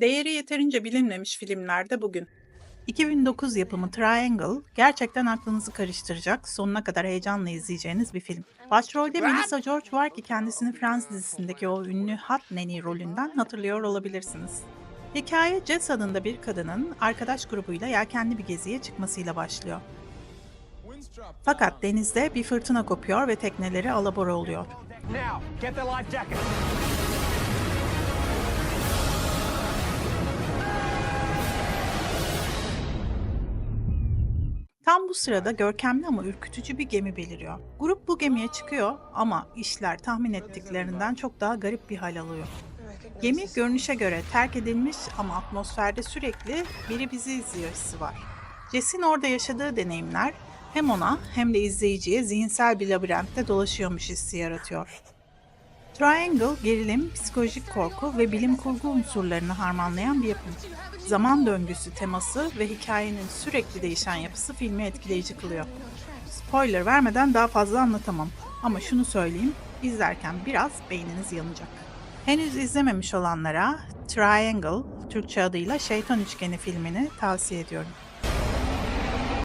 Değeri yeterince bilinmemiş filmlerde bugün. 2009 yapımı Triangle gerçekten aklınızı karıştıracak, sonuna kadar heyecanla izleyeceğiniz bir film. Başrolde Melissa George var ki kendisini Friends dizisindeki o ünlü Hot Nanny rolünden hatırlıyor olabilirsiniz. Hikaye Jess adında bir kadının arkadaş grubuyla yelkenli bir geziye çıkmasıyla başlıyor. Fakat denizde bir fırtına kopuyor ve tekneleri alabora oluyor. Now, Tam bu sırada görkemli ama ürkütücü bir gemi beliriyor. Grup bu gemiye çıkıyor ama işler tahmin ettiklerinden çok daha garip bir hal alıyor. Gemi görünüşe göre terk edilmiş ama atmosferde sürekli biri bizi izliyor hissi var. Jess'in orada yaşadığı deneyimler hem ona hem de izleyiciye zihinsel bir labirentte dolaşıyormuş hissi yaratıyor. Triangle, gerilim, psikolojik korku ve bilim kurgu unsurlarını harmanlayan bir yapım. Zaman döngüsü teması ve hikayenin sürekli değişen yapısı filmi etkileyici kılıyor. Spoiler vermeden daha fazla anlatamam ama şunu söyleyeyim, izlerken biraz beyniniz yanacak. Henüz izlememiş olanlara Triangle, Türkçe adıyla Şeytan Üçgeni filmini tavsiye ediyorum.